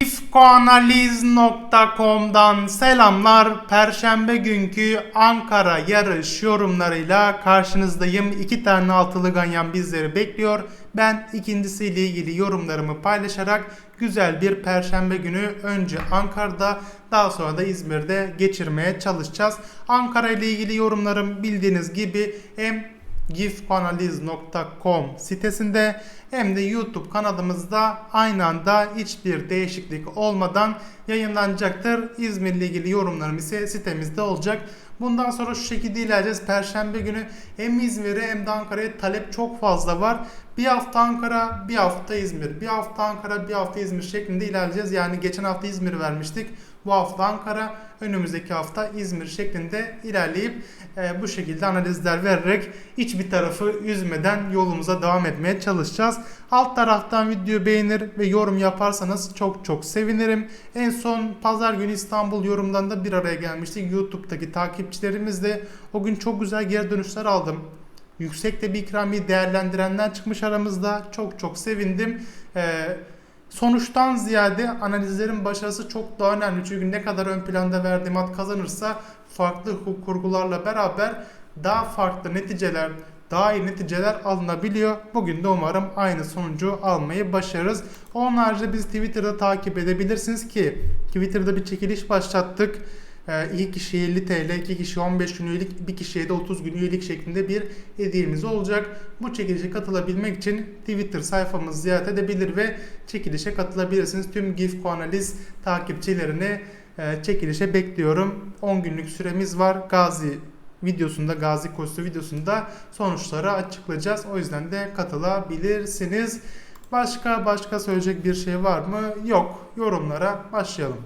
Gifkoanaliz.com'dan selamlar. Perşembe günkü Ankara yarış yorumlarıyla karşınızdayım. İki tane altılı ganyan bizleri bekliyor. Ben ikincisiyle ilgili yorumlarımı paylaşarak güzel bir perşembe günü önce Ankara'da daha sonra da İzmir'de geçirmeye çalışacağız. Ankara ile ilgili yorumlarım bildiğiniz gibi hem gifpanaliz.com sitesinde hem de YouTube kanalımızda aynı anda hiçbir değişiklik olmadan yayınlanacaktır. İzmir ile ilgili yorumlarım ise sitemizde olacak. Bundan sonra şu şekilde ilerleyeceğiz. Perşembe günü hem İzmir'e hem de Ankara'ya talep çok fazla var. Bir hafta Ankara, bir hafta İzmir. Bir hafta Ankara, bir hafta İzmir şeklinde ilerleyeceğiz. Yani geçen hafta İzmir vermiştik. Bu hafta Ankara, önümüzdeki hafta İzmir şeklinde ilerleyip e, bu şekilde analizler vererek hiçbir tarafı üzmeden yolumuza devam etmeye çalışacağız. Alt taraftan video beğenir ve yorum yaparsanız çok çok sevinirim. En son pazar günü İstanbul yorumdan da bir araya gelmiştik. YouTube'daki takipçilerimizle o gün çok güzel geri dönüşler aldım. Yüksekte bir ikramiye değerlendirenler çıkmış aramızda. Çok çok sevindim. Ee, sonuçtan ziyade analizlerin başarısı çok daha önemli. Çünkü ne kadar ön planda verdiğim at kazanırsa farklı hukuk kurgularla beraber daha farklı neticeler, daha iyi neticeler alınabiliyor. Bugün de umarım aynı sonucu almayı başarırız. Onun haricinde biz Twitter'da takip edebilirsiniz ki Twitter'da bir çekiliş başlattık. Ee, iki kişi 50 TL, iki kişi 15 gün üyelik, bir kişiye de 30 gün üyelik şeklinde bir hediyemiz olacak. Bu çekilişe katılabilmek için Twitter sayfamızı ziyaret edebilir ve çekilişe katılabilirsiniz. Tüm GIF Analiz takipçilerini e, çekilişe bekliyorum. 10 günlük süremiz var. Gazi videosunda, Gazi Kostu videosunda sonuçları açıklayacağız. O yüzden de katılabilirsiniz. Başka başka söyleyecek bir şey var mı? Yok. Yorumlara başlayalım.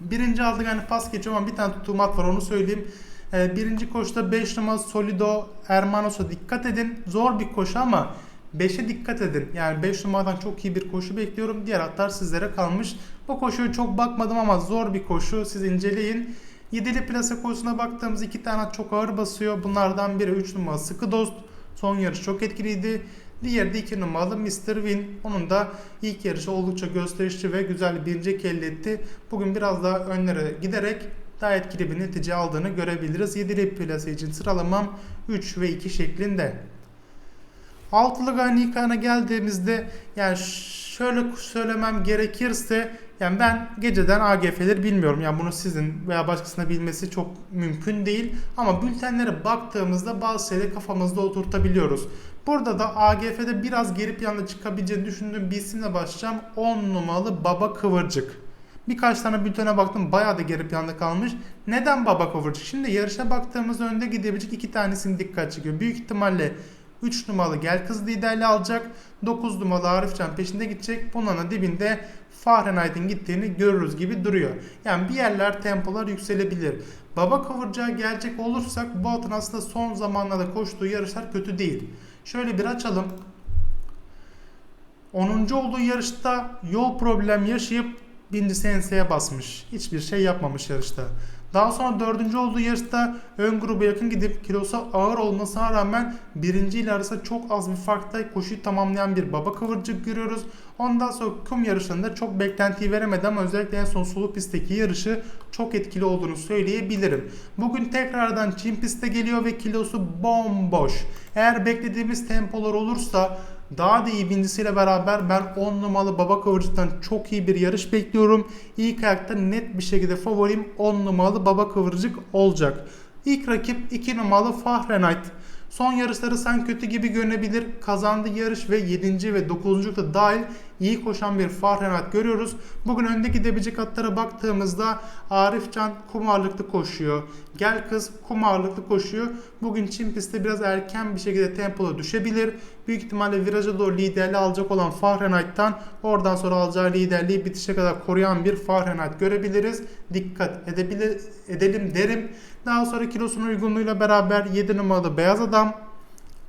Birinci aldık yani pas geçiyorum ama bir tane tutumat var onu söyleyeyim. Ee, birinci koşuda 5 numara Solido Hermanos'a dikkat edin. Zor bir koşu ama 5'e dikkat edin. Yani 5 numaradan çok iyi bir koşu bekliyorum. Diğer atlar sizlere kalmış. Bu koşuya çok bakmadım ama zor bir koşu. Siz inceleyin. 7'li plase koşusuna baktığımız iki tane çok ağır basıyor. Bunlardan biri 3 numara Sıkı Dost. Son yarış çok etkiliydi. Diğeri de 2 numaralı Mr. Win. Onun da ilk yarışı oldukça gösterişli ve güzel bir birinci elde etti. Bugün biraz daha önlere giderek daha etkili bir netice aldığını görebiliriz. 7'li plase için sıralamam 3 ve 2 şeklinde. Altılı Ganikan'a geldiğimizde yani şöyle söylemem gerekirse yani ben geceden AGF'leri bilmiyorum. Yani bunu sizin veya başkasına bilmesi çok mümkün değil. Ama bültenlere baktığımızda bazı şeyleri kafamızda oturtabiliyoruz. Burada da AGF'de biraz geri planda çıkabileceğini düşündüğüm bir isimle başlayacağım. 10 numaralı Baba Kıvırcık. Birkaç tane bültene baktım bayağı da geri planda kalmış. Neden Baba Kıvırcık? Şimdi yarışa baktığımızda önde gidebilecek iki tanesini dikkat çekiyor. Büyük ihtimalle 3 numaralı Gel Kız liderliği alacak. 9 numaralı Arifcan peşinde gidecek. Bunların dibinde Fahrenheit'in gittiğini görürüz gibi duruyor. Yani bir yerler tempolar yükselebilir. Baba kıvırcağa gelecek olursak bu atın aslında son zamanlarda koştuğu yarışlar kötü değil. Şöyle bir açalım. 10. olduğu yarışta yol problem yaşayıp birincisi enseye basmış. Hiçbir şey yapmamış yarışta. Daha sonra dördüncü olduğu yarışta ön gruba yakın gidip kilosu ağır olmasına rağmen birinci ile arasında çok az bir farkta koşuyu tamamlayan bir baba kıvırcık görüyoruz. Ondan sonra kum yarışlarında çok beklentiyi veremedi ama özellikle en son sulu pistteki yarışı çok etkili olduğunu söyleyebilirim. Bugün tekrardan Çin pistte geliyor ve kilosu bomboş. Eğer beklediğimiz tempolar olursa daha da iyi birincisiyle beraber ben 10 numaralı Baba Kıvırcık'tan çok iyi bir yarış bekliyorum. İlk ayakta net bir şekilde favorim 10 numaralı Baba Kıvırcık olacak. İlk rakip 2 numaralı Fahrenheit. Son yarışları sen kötü gibi görünebilir. Kazandığı yarış ve 7. ve 9. da dahil iyi koşan bir Fahrenheit görüyoruz. Bugün önde gidebilecek atlara baktığımızda Arifcan kumarlıklı koşuyor. Gel kız kumarlıklı koşuyor. Bugün Çin pistte biraz erken bir şekilde tempoda düşebilir. Büyük ihtimalle viraja doğru liderliği alacak olan Fahrenheit'tan oradan sonra alacağı liderliği bitişe kadar koruyan bir Fahrenheit görebiliriz. Dikkat edebilir, edelim derim. Daha sonra kilosunun uygunluğuyla beraber 7 numaralı Beyaz Adam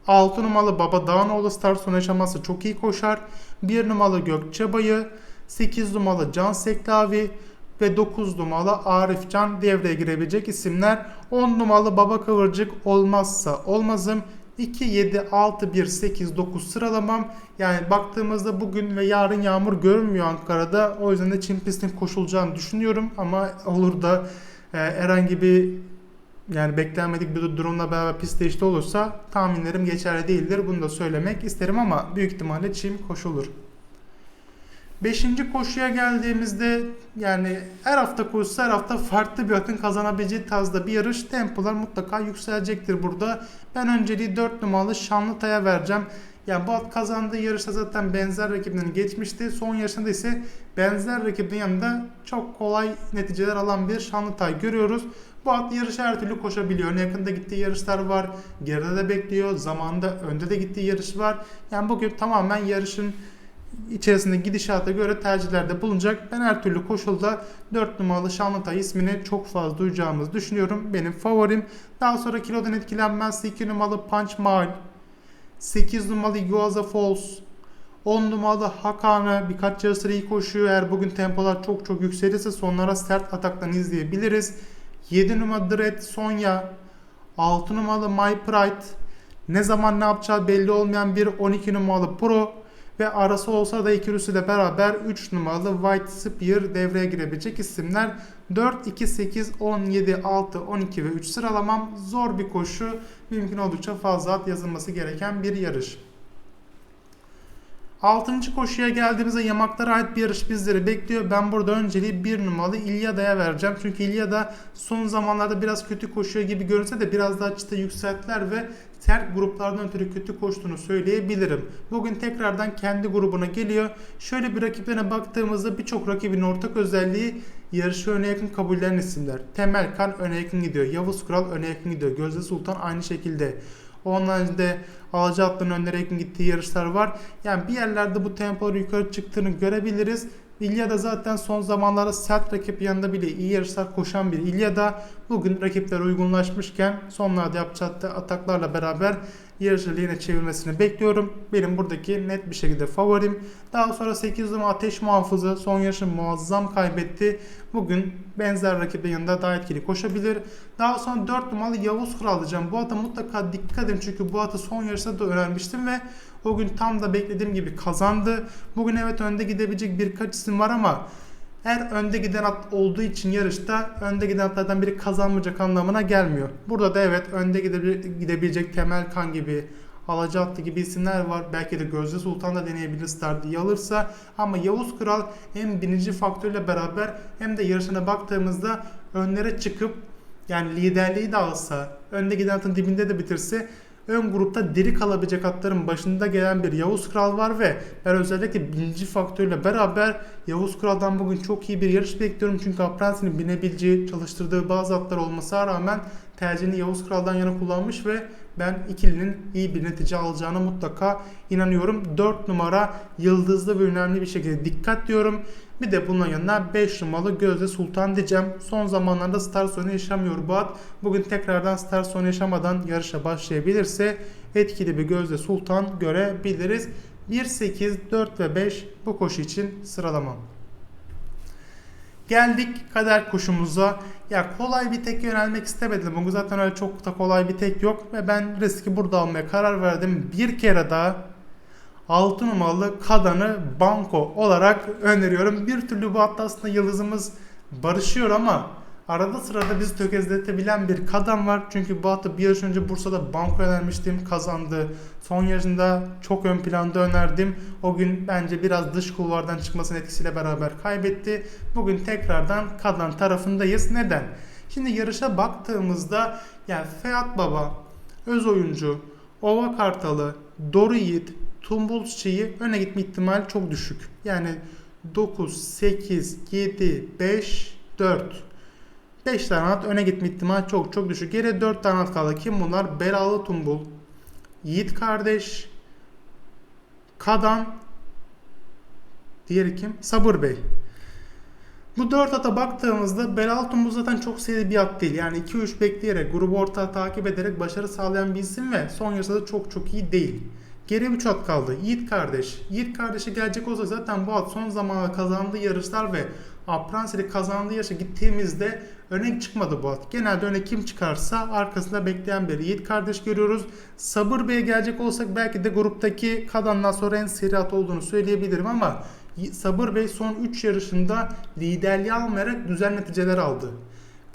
6 numaralı Baba Dağınoğlu start sonu yaşaması çok iyi koşar. 1 numaralı Gökçebay'ı, 8 numaralı Can Seklavi ve 9 numaralı Arif Can devreye girebilecek isimler. 10 numaralı Baba Kıvırcık olmazsa olmazım. 2, 7, 6, 1, 8, 9 sıralamam. Yani baktığımızda bugün ve yarın yağmur görünmüyor Ankara'da. O yüzden de Çin pistin koşulacağını düşünüyorum. Ama olur da e, herhangi bir yani beklenmedik bir durumla beraber pist değişti olursa tahminlerim geçerli değildir. Bunu da söylemek isterim ama büyük ihtimalle çim koşulur. Beşinci koşuya geldiğimizde yani her hafta koşsa her hafta farklı bir atın kazanabileceği tarzda bir yarış. Tempolar mutlaka yükselecektir burada. Ben önceliği 4 numaralı Şanlıtay'a vereceğim. Yani bu at kazandığı yarışta zaten benzer rakibini geçmişti. Son yarışında ise benzer rakibin yanında çok kolay neticeler alan bir Şanlıtay görüyoruz. Bu at yarışı her türlü koşabiliyor. Öne yakında gittiği yarışlar var. Geride de bekliyor. Zamanında önde de gittiği yarış var. Yani bugün tamamen yarışın içerisinde gidişata göre tercihlerde bulunacak. Ben her türlü koşulda 4 numaralı Şanlıtay ismini çok fazla duyacağımızı düşünüyorum. Benim favorim. Daha sonra kilodan etkilenmezse 2 numaralı Punch Mile, 8 numaralı Yuaza Falls, 10 numaralı Hakan'a birkaç yarışları iyi koşuyor. Eğer bugün tempolar çok çok yükselirse sonlara sert ataktan izleyebiliriz. 7 numaralı Dread Sonya, 6 numaralı My Pride, ne zaman ne yapacağı belli olmayan bir 12 numaralı Pro, ve arası olsa da ikilisiyle beraber 3 numaralı White Spear devreye girebilecek isimler. 4, 2, 8, 10, 7, 6, 12 ve 3 sıralamam zor bir koşu. Mümkün oldukça fazla at yazılması gereken bir yarış. Altıncı koşuya geldiğimizde yamaklara ait bir yarış bizleri bekliyor. Ben burada önceliği bir numaralı İlyada'ya vereceğim. Çünkü İlyada son zamanlarda biraz kötü koşuyor gibi görünse de biraz daha çıta yükselttiler ve sert gruplardan ötürü kötü koştuğunu söyleyebilirim. Bugün tekrardan kendi grubuna geliyor. Şöyle bir rakiplerine baktığımızda birçok rakibin ortak özelliği yarışı öne yakın kabullenen isimler. Temel Kan öne yakın gidiyor. Yavuz Kral öne yakın gidiyor. Gözde Sultan aynı şekilde. Onun haricinde Alaca Atlı'nın gittiği yarışlar var. Yani bir yerlerde bu tempoları yukarı çıktığını görebiliriz. İlyada zaten son zamanlarda sert rakip yanında bile iyi yarışlar koşan bir İlyada bugün rakipler uygunlaşmışken sonlarda yapacağı ataklarla beraber yarışı lehine çevirmesini bekliyorum. Benim buradaki net bir şekilde favorim. Daha sonra 8 numara Ateş Muhafızı son yarışı muazzam kaybetti. Bugün benzer rakibin yanında daha etkili koşabilir. Daha sonra 4 numaralı Yavuz Kral alacağım. Bu ata mutlaka dikkat edin çünkü bu atı son yarışta da önermiştim ve o gün tam da beklediğim gibi kazandı. Bugün evet önde gidebilecek birkaç isim var ama her önde giden at olduğu için yarışta önde giden atlardan biri kazanmayacak anlamına gelmiyor. Burada da evet önde gidebilecek Temel Kan gibi Alaca Atlı gibi isimler var. Belki de Gözde Sultan da deneyebilir startı alırsa. Ama Yavuz Kral hem birinci faktörle beraber hem de yarışına baktığımızda önlere çıkıp yani liderliği de alsa, önde giden atın dibinde de bitirse ön grupta diri kalabilecek atların başında gelen bir Yavuz Kral var ve ben özellikle birinci faktörle beraber Yavuz Kral'dan bugün çok iyi bir yarış bekliyorum. Çünkü Apprentice'nin binebileceği, çalıştırdığı bazı atlar olmasına rağmen tercihini Yavuz Kral'dan yana kullanmış ve ben ikilinin iyi bir netice alacağına mutlaka inanıyorum. 4 numara yıldızlı ve önemli bir şekilde dikkat diyorum. Bir de bunun yanına 5 numaralı Gözde Sultan diyeceğim. Son zamanlarda star sonu yaşamıyor bu at. Bugün tekrardan star sonu yaşamadan yarışa başlayabilirse etkili bir Gözde Sultan görebiliriz. 1, 8, 4 ve 5 bu koşu için sıralama. Geldik kader kuşumuza. Ya kolay bir tek yönelmek istemedim. Bugün zaten öyle çok da kolay bir tek yok. Ve ben riski burada almaya karar verdim. Bir kere daha 6 numaralı Kadan'ı banko olarak öneriyorum. Bir türlü bu hatta aslında yıldızımız barışıyor ama arada sırada bizi tökezletebilen bir Kadan var. Çünkü bu hatta bir yarış önce Bursa'da banko önermiştim kazandı. Son yarışında çok ön planda önerdim. O gün bence biraz dış kulvardan çıkmasının etkisiyle beraber kaybetti. Bugün tekrardan Kadan tarafındayız. Neden? Şimdi yarışa baktığımızda yani Feat Baba, Öz Oyuncu, Ova Kartalı, Doru Yiğit, Tumbul çiçeği öne gitme ihtimali çok düşük. Yani 9, 8, 7, 5, 4. 5 tane at öne gitme ihtimali çok çok düşük. Geriye 4 tane at kaldı. Kim bunlar? Belalı Tumbul, Yiğit kardeş, Kadan, diğeri kim? Sabır Bey. Bu 4 ata baktığımızda Belal Tumbul zaten çok seri bir at değil. Yani 2-3 bekleyerek, grubu orta takip ederek başarı sağlayan bir isim ve son yarışda da çok çok iyi değil. Geri 3 at kaldı. Yiğit kardeş. Yiğit kardeşe gelecek olsa zaten bu at son zamanlarda kazandığı yarışlar ve Apransi'de kazandığı yarışa gittiğimizde öne çıkmadı bu at. Genelde öne kim çıkarsa arkasında bekleyen bir Yiğit kardeş görüyoruz. Sabır Bey'e gelecek olsak belki de gruptaki Kadan'dan sonra en seri at olduğunu söyleyebilirim ama Sabır Bey son 3 yarışında liderliği almayarak güzel neticeler aldı.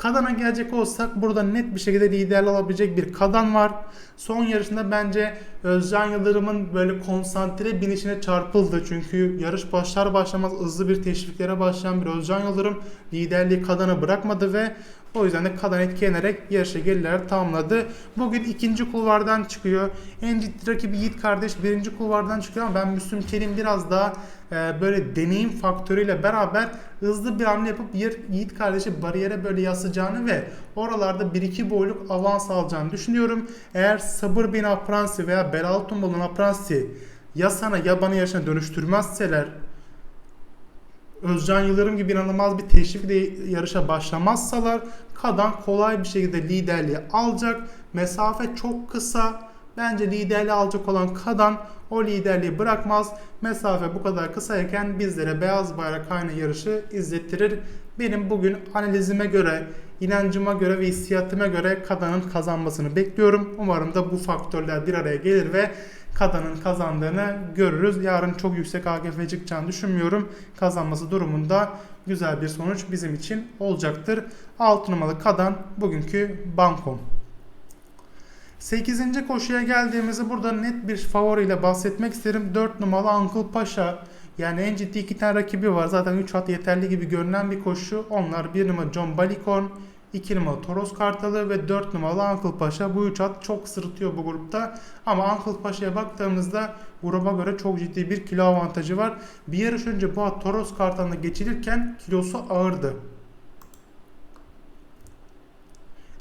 Kadan'a gelecek olsak burada net bir şekilde liderli alabilecek bir Kadan var. Son yarışında bence Özcan Yıldırım'ın böyle konsantre binişine çarpıldı. Çünkü yarış başlar başlamaz hızlı bir teşviklere başlayan bir Özcan Yıldırım liderliği Kadan'a bırakmadı ve o yüzden de Kadan etkilenerek yarışı geriler tamamladı. Bugün ikinci kulvardan çıkıyor. En ciddi rakibi Yiğit kardeş birinci kulvardan çıkıyor ama ben Müslüm Kerim biraz daha e, böyle deneyim faktörüyle beraber hızlı bir hamle yapıp Yiğit kardeşi bariyere böyle yasacağını ve oralarda 1-2 boyluk avans alacağını düşünüyorum. Eğer Sabır Bin Apransi veya Belal Tumbal'ın Apransi ya sana ya bana yaşına dönüştürmezseler Özcan Yıldırım gibi inanılmaz bir teşvikle yarışa başlamazsalar Kadan kolay bir şekilde liderliği alacak. Mesafe çok kısa. Bence liderliği alacak olan Kadan o liderliği bırakmaz. Mesafe bu kadar kısayken bizlere beyaz bayrak aynı yarışı izlettirir. Benim bugün analizime göre, inancıma göre ve hissiyatıma göre Kadan'ın kazanmasını bekliyorum. Umarım da bu faktörler bir araya gelir ve Kadan'ın kazandığını görürüz. Yarın çok yüksek AGF çıkacağını düşünmüyorum. Kazanması durumunda güzel bir sonuç bizim için olacaktır. 6 numaralı Kadan bugünkü bankom. 8. koşuya geldiğimizde burada net bir favoriyle bahsetmek isterim. 4 numaralı Uncle Paşa. Yani en ciddi iki tane rakibi var. Zaten 3 at yeterli gibi görünen bir koşu. Onlar 1 numara John Balikon, 2 numaralı Toros Kartalı ve 4 numaralı Uncle Paşa. Bu 3 at çok sırıtıyor bu grupta. Ama Uncle Paşa'ya baktığımızda gruba göre çok ciddi bir kilo avantajı var. Bir yarış önce bu at Toros Kartalı'na geçilirken kilosu ağırdı.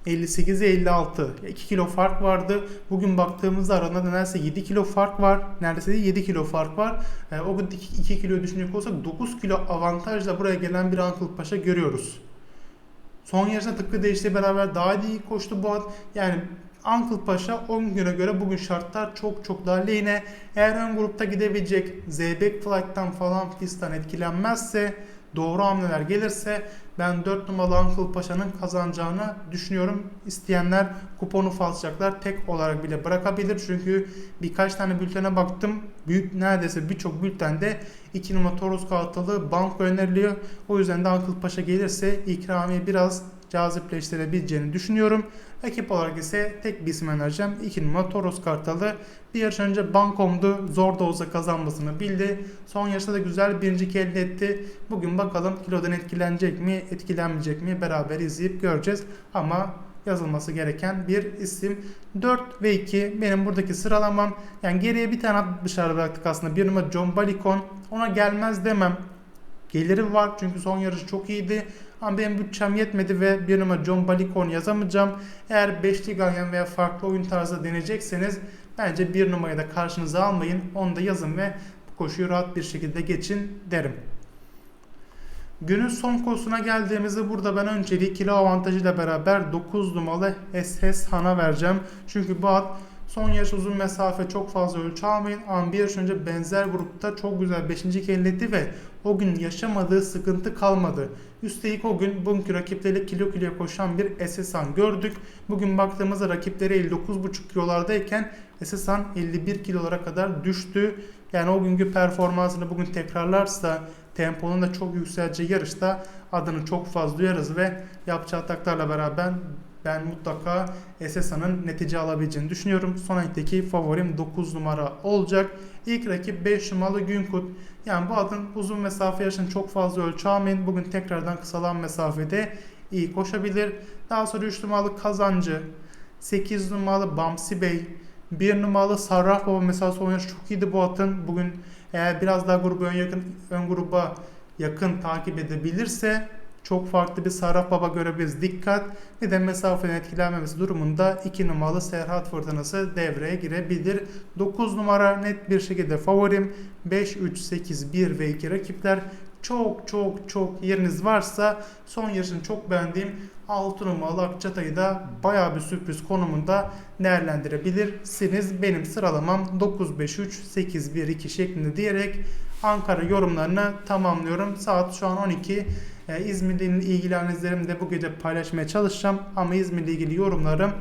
58'e 56. 2 kilo fark vardı. Bugün baktığımızda arasında neredeyse 7 kilo fark var. Neredeyse 7 kilo fark var. E, o gün 2 kilo düşünecek olsak 9 kilo avantajla buraya gelen bir Uncle Paşa görüyoruz. Son yarışta tıpkı değiştiği beraber daha iyi koştu bu at. Yani Uncle Paşa 10 güne göre bugün şartlar çok çok daha lehine. Eğer ön grupta gidebilecek Zeybek Flight'tan falan fistan etkilenmezse doğru hamleler gelirse ben 4 numaralı Uncle Paşa'nın kazanacağını düşünüyorum. İsteyenler kuponu falsayacaklar. Tek olarak bile bırakabilir. Çünkü birkaç tane bültene baktım. Büyük neredeyse birçok bültende 2 numara Toros kartalı banko öneriliyor. O yüzden de Uncle Paşa gelirse ikramiye biraz cazipleştirebileceğini düşünüyorum. Rakip olarak ise tek bir isim önereceğim. 2 numara Toros Kartalı. Bir yarış önce Bankom'du. Zor da olsa kazanmasını bildi. Son yarışta da güzel birinci elde etti. Bugün bakalım kilodan etkilenecek mi, etkilenmeyecek mi beraber izleyip göreceğiz. Ama yazılması gereken bir isim. 4 ve 2 benim buradaki sıralamam. Yani geriye bir tane dışarı bıraktık aslında. Bir numara John Balikon. Ona gelmez demem. Geliri var çünkü son yarış çok iyiydi. Ama benim bütçem yetmedi ve bir numara John Balikon yazamayacağım. Eğer beşli ganyan veya farklı oyun tarzı deneyecekseniz bence bir numarayı da karşınıza almayın. Onu da yazın ve bu koşuyu rahat bir şekilde geçin derim. Günün son koşusuna geldiğimizde burada ben önceliği kilo avantajıyla beraber 9 numaralı SS Han'a vereceğim. Çünkü bu at Son yarış uzun mesafe çok fazla ölçü almayın. Ama bir yarış önce benzer grupta çok güzel 5. elledi ve o gün yaşamadığı sıkıntı kalmadı. Üstelik o gün bugünkü rakipleriyle kilo kiloya koşan bir Esesan gördük. Bugün baktığımızda rakipleri 59,5 kilolardayken Esesan 51 kilolara kadar düştü. Yani o günkü performansını bugün tekrarlarsa temponun da çok yükseleceği yarışta adını çok fazla duyarız ve yapacağı ataklarla beraber ben mutlaka SSA'nın netice alabileceğini düşünüyorum. Son ayaktaki favorim 9 numara olacak. İlk rakip 5 numaralı Günkut. Yani bu adın uzun mesafe yaşını çok fazla ölçü almayın. Bugün tekrardan kısalan mesafede iyi koşabilir. Daha sonra 3 numaralı Kazancı, 8 numaralı Bamsi Bey, 1 numaralı Sarraf Baba mesela son yarış çok iyiydi bu atın. Bugün eğer biraz daha grubu ön, yakın, ön gruba yakın takip edebilirse çok farklı bir Sarraf Baba görebiliriz. Dikkat ve de mesafenin etkilenmemesi durumunda 2 numaralı Serhat Fırtınası devreye girebilir. 9 numara net bir şekilde favorim. 5, 3, 8, 1 ve 2 rakipler çok çok çok yeriniz varsa son yarışını çok beğendiğim 6 numaralı Akçatay'ı da bayağı bir sürpriz konumunda değerlendirebilirsiniz. Benim sıralamam 9-5-3-8-1-2 şeklinde diyerek Ankara yorumlarını tamamlıyorum. Saat şu an 12. Ee, İzmir'le ilgili analizlerimi de bu gece paylaşmaya çalışacağım. Ama İzmir'le ilgili yorumlarım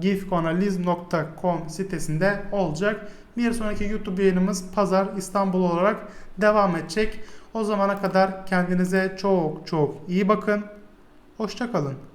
gifkonaliz.com sitesinde olacak. Bir sonraki YouTube yayınımız Pazar İstanbul olarak devam edecek. O zamana kadar kendinize çok çok iyi bakın. Hoşçakalın.